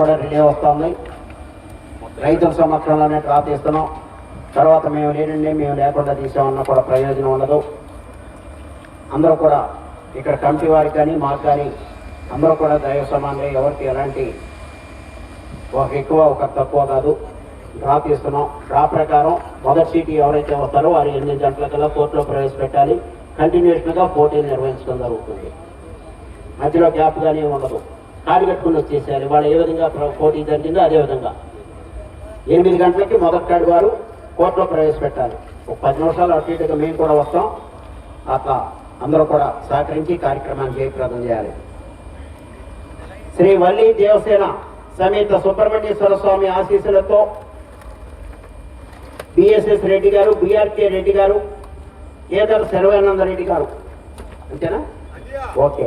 కూడా రిలే వస్తుంది. రైతుల సమక్షంలోనే డ్రా తీస్తున్నాం తర్వాత మేము లేనండి మేము లేకుండా తీసామన్నా కూడా ప్రయోజనం ఉండదు. అందరూ కూడా ఇక్కడ కమిటీ వారికి కానీ మాకు కానీ అందరూ కూడా దైవ సమానంగా ఎవరికి ఎలాంటి ఒక ఎక్కువ ఒక తక్కువ కాదు. డ్రాప్ ఇస్తున్నాం డ్రా ప్రకారం మొదటి సీటు ఎవరైతే వస్తారో వారు ఎనిమిది గంటలకల్లా కోర్టులో ప్రవేశపెట్టాలి. కంటిన్యూషన్గా పోటీలు నిర్వహించడం జరుగుతుంది. మధ్యలో గ్యాప్ కానీ ఉండదు. కాడి కట్టుకుని వచ్చేసేయాలి వాళ్ళు ఏ విధంగా పోటీ జరిగిందో అదే విధంగా. ఎనిమిది గంటలకి మొదటి వారు కోర్టులో ప్రవేశపెట్టాలి ఒక పది నిమిషాలు అటు ఇటుగా మేము కూడా వస్తాం. అట్లా అందరూ కూడా సహకరించి కార్యక్రమాన్ని జయప్రదం చేయాలి. శ్రీ వల్లి దేవసేన సమేత సుబ్రహ్మణ్యేశ్వర స్వామి ఆశీస్సులతో బిఎస్ఎస్ రెడ్డి గారు బిఆర్కే రెడ్డి గారు కేదర్ శర్వానంద రెడ్డి గారు. అంతేనా? ఓకే.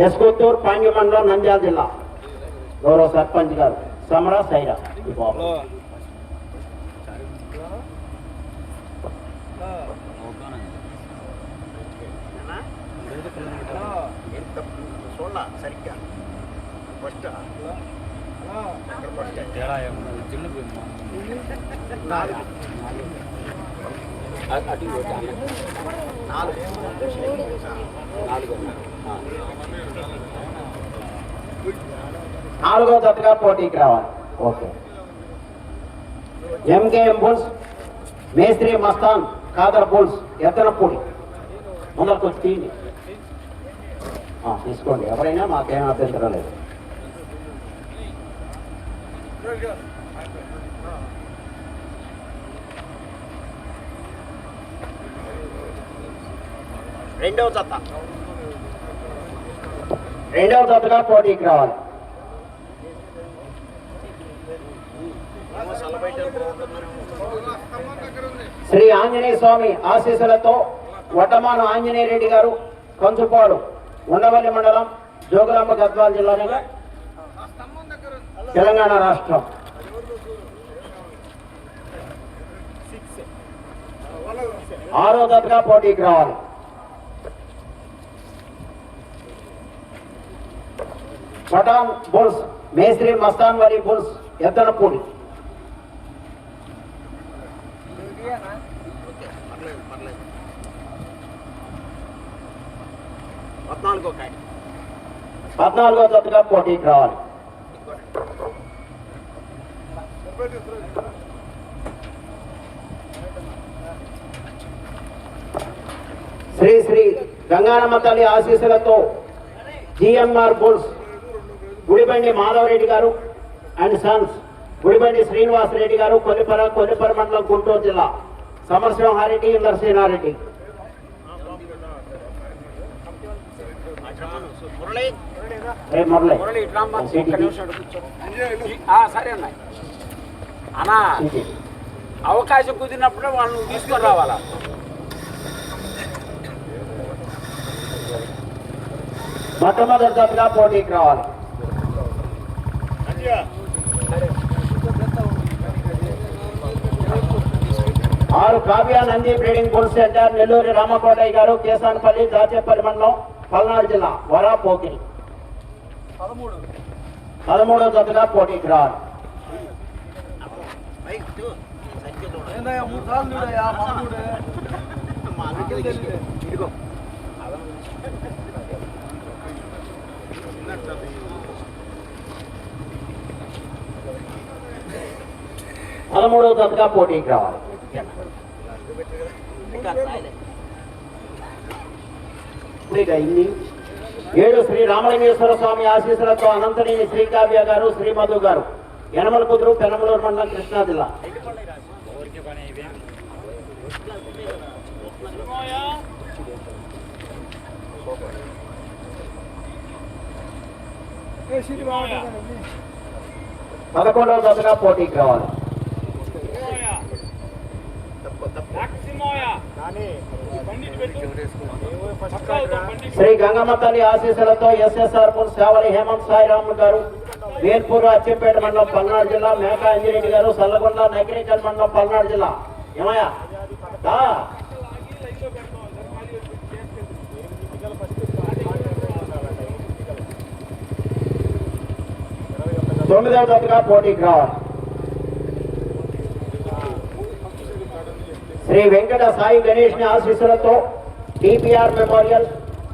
యశ్వత్తూర్ పాండ్య మండలం నంద్యాల జిల్లా. గౌరవ సర్పంచ్ గారు సమరా సైరా ఈ బాబు. నాలుగో జతగా పోటీకి రావాలి. ఓకే. ఎంకేఎం బుల్స్ మేస్త్రి మస్తాన్ కాదర్ బుల్స్ ఎత్తనపూడి ముందరకు వచ్చి తీయండి తీసుకోండి. ఎవరైనా మాకేం అభ్యంతరం లేదు. రెండవ జత. రెండవ జతగా పోటీకి రావాలి. శ్రీ ఆంజనేయ స్వామి ఆశీస్సులతో వటమాను ఆంజనేయ రెడ్డి గారు కంచుపాడు ఉండవల్లి మండలం జోగులాంబ గద్వాల జిల్లాగా తెలంగాణ రాష్ట్రం. ఆరో దశగా పోటీకి రావాలి. పటాన్ బుల్స్ మేస్త్రి మస్తాన్ వరి బుల్స్ ఎద్దనపూడి. పద్నాలుగో జతగా పోటీకి రావాలి. శ్రీ శ్రీ గంగారమ్మ తల్లి ఆశీస్సులతో జిఎంఆర్ బుల్స్ గుడిబండి మాధవరెడ్డి గారు అండ్ సన్స్ గుడిబండి శ్రీనివాస్ రెడ్డి గారు కొల్లిపర కొల్లిపర మండలం గుంటూరు జిల్లా. సమరసింహారెడ్డి నరసింహారెడ్డి సరే అన్న. అన్నా. అవకాశం కుదిరినప్పుడే వాళ్ళని తీసుకొని రావాలా? మొట్టమొదటి జతగా పోటీకి రావాలి. ఆరు Kavya Nandi breeding bull centre Nelluri Ramakotaiah గారు కేసానపల్లి దాచేపల్లి మండలం పల్నాడు జిల్లా వరా పోకిరి పదమూడో జతగా పోటీకి రావాలి పదమూడవ జతగా పోటీకి రావాలి. అయింది ఏడు శ్రీ రామలింగేశ్వర స్వామి ఆశీస్సులతో అనంతనేని శ్రీకావ్య గారు శ్రీ మధు గారు యనమల కుదురు పెనమలూరు మండలం కృష్ణా జిల్లా. పదకొండవ దశగా పోటీకి రావాలి. శ్రీ గంగమ్మ తల్లి ఆశీస్సులతో ఎస్ఎస్ఆర్ పుల్ సేవలి హేమంత్ సాయిరామ్ గారు వేల్పూర్ అచ్చంపేట మండలం పల్నాడు జిల్లా మేకా అంజిరెడ్డి గారు సల్లగొండ నకిరేకల్ మండలం పల్నాడు జిల్లా. ఏమయ్యా. తొమ్మిదవ జతగా పోటీకి రావాలి శ్రీ వెంకట సాయి గణేష్ని ఆశీస్సులతో DPR memorial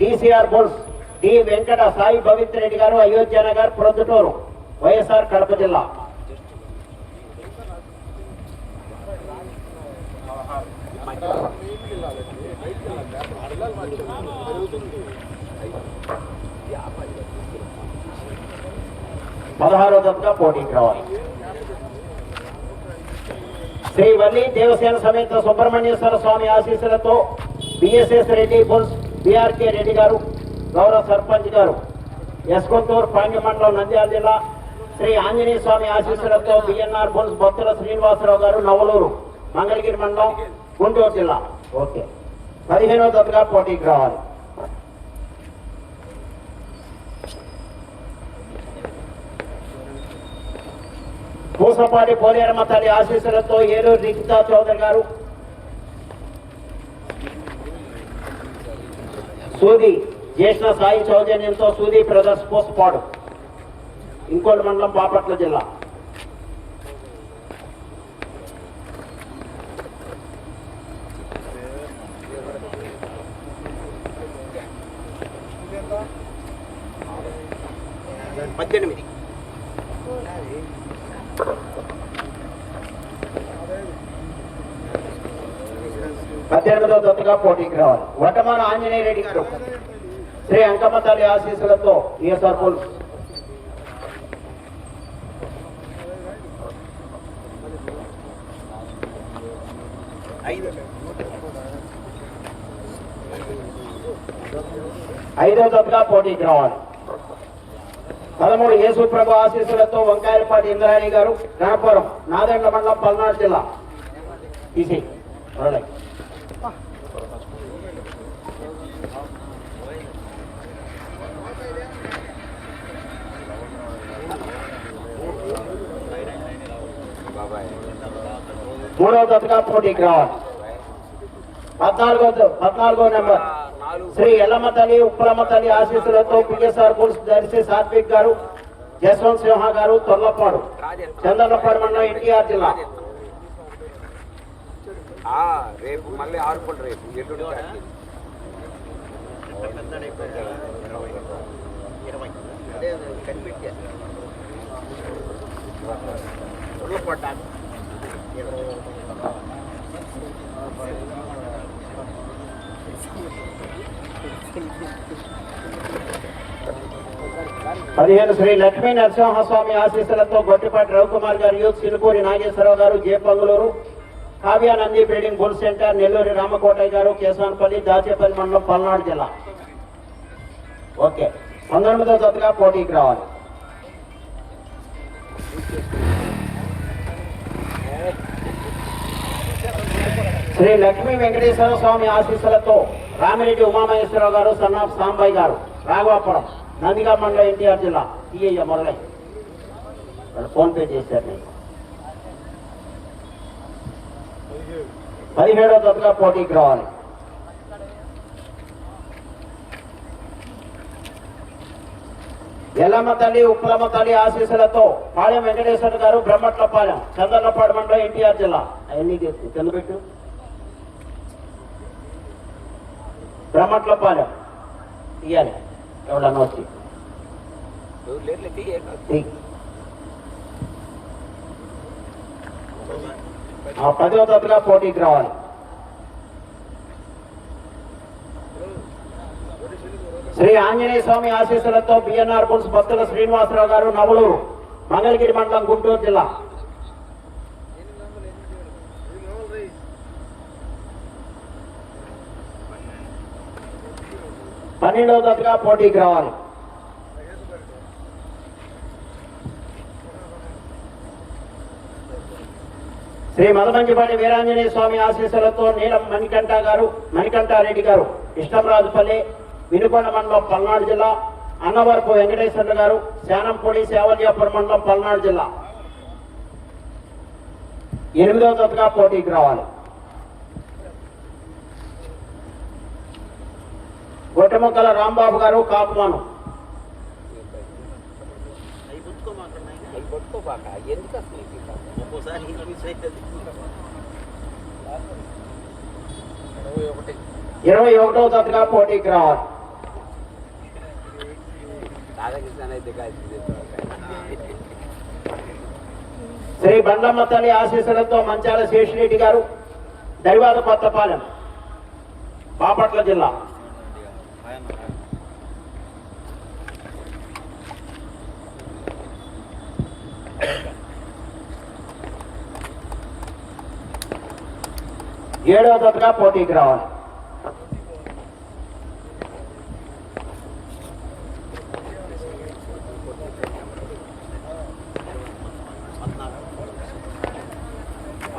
DCR bulls D Venkata Sai Pavitra Reddy గారు అయోధ్య నగర్ ప్రొద్దుటూరు వైఎస్ఆర్ కడప జిల్లా. పదహారో జతగా పోటీకి రావాలి. శ్రీ వల్లి దేవసేన సమేత సుబ్రహ్మణ్యేశ్వర స్వామి ఆశీస్సులతో BSS Reddy bulls BRK Reddy గారు గౌరవ సర్పంచ్ గారు యశ్వంతూర్ పాండ్య మండలం నంద్యాల జిల్లా శ్రీ ఆంజనేయ స్వామి ఆశీస్సులతో బిఎన్ఆర్ బుల్స్ భక్తుల శ్రీనివాసరావు గారు నవలూరు మంగళగిరి మండలం గుంటూరు జిల్లా. ఓకే. పదిహేనవ దగ్గర పోటీకి రావాలి. పూసపాటి పోలేరమ్మ తల్లి ఆశీస్సులతో ఏలూరు రికితా చౌదరి గారు. సూది జ్యేష్ఠ సాయి సౌజన్యంతో సూది బ్రదర్స్ పూసపాడు ఇంకోటి మండలం బాపట్ల జిల్లా. పద్దెనిమిది. పద్దెనిమిదవ దత్తగా పోటీకి రావాలి వటమాన ఆంజనేయ రెడ్డి గారు. శ్రీ అంకమ్మ ఆశీస్సులతో ఈఎస్ఆర్ పోల్స్ ఐదో దత్తగా పోటీకి రావాలి పదమూడు యేసుప్రభు ఆశీస్సులతో వంకాయలపాటి ఇంద్రాణి గారు గణపురం నాదెండ్ల మండలం పల్నాడు జిల్లా. తీసి మురళి. మూడవ దత్తగా పోటీకి రావాలి. పద్నాలుగో పద్నాలుగో నెంబర్. నాలుగు శ్రీ ఎల్లమ్మ తల్లి ఉప్పలమ్మ తల్లి ఆశీస్సులతో పిఎస్ఆర్ పుల్స్ దర్శి సాత్విక్ గారు జస్వంత్ సింహ గారు తొల్లపాడు చంద్రలపాడు మండలం ఎన్టీఆర్ జిల్లా ఆ, రేపు మళ్ళీ ఆరుకోండి రేపు ఎల్లుండి ప్రాక్టీస్. పదిహేను శ్రీ లక్ష్మీ నరసింహస్వామి ఆశీస్సులతో గొట్టిపాటి రవికుమార్ గారు యూత్ సిలుకూరి నాగేశ్వరరావు గారు J Pangaluru Kavya Nandi breeding bull centre Nelluri Ramakotaiah గారు కేశవన్పల్లి దాచేపల్లి మండలం పల్నాడు జిల్లా. ఓకే పంతొమ్మిదో జతగా పోటీకి రావాలి. శ్రీ లక్ష్మీ వెంకటేశ్వర స్వామి ఆశీస్సులతో రామిరెడ్డి ఉమామహేశ్వరరావు గారు సన్నాఫ్ సాంబాయి గారు రాఘవాపురం నందిగా మండలం ఎన్టీఆర్ జిల్లా తీయ్య మొదలై వాళ్ళు చేశారు నేను పదిహేడో తరగతిగా పోటీకి రావాలి. ఎల్లమ్మ తల్లి ఉప్పలమ్మ తల్లి ఆశీస్సులతో పాళెం వెంకటేశ్వర గారు బ్రహ్మట్లపాలెం చంద్రపాడు మండలం ఎన్టీఆర్ జిల్లా. అవన్నీ తీసు కింద పెట్టు. బ్రహ్మట్లపాలెం. తీయాలి. ఎవడన్నా వచ్చి. ఆ పదవ తరగతిలో పోటీకి రావాలి. శ్రీ ఆంజనేయ స్వామి ఆశీస్సులతో బిఎన్ఆర్ బుల్స్ భక్తుల శ్రీనివాసరావు గారు నవలూరు మంగళగిరి మండలం గుంటూరు జిల్లా. పన్నెండవ దశగా పోటీకి రావాలి. శ్రీ మదమంజిపాటి వీరాంజనేయ స్వామి ఆశీస్సులతో నీలం మణికంఠ గారు మణికంఠారెడ్డి గారు ఇష్టంరాజుపల్లి వినుకొండ మండలం పల్నాడు జిల్లా అన్నవరపు వెంకటేశ్వర గారు శానంపూడి సేవల్యాపురం మండలం పల్నాడు జిల్లా. ఎనిమిదవ జతగా పోటీకి రావాలి. గొట్టెముక్కల రాంబాబు గారు కాపుమానం ఇరవై ఒకటో జతగా పోటీకి రావాలి అయితే శ్రీ బండమ్మ తల్లి ఆశీస్సులతో మంచాల శేషిరెడ్డి గారు దైవాద కొత్తపాలెం బాపట్ల జిల్లా. ఏడవ జతగా పోటీకి రావాలి.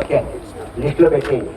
ఓకే లిస్టులో పెట్టేయండి.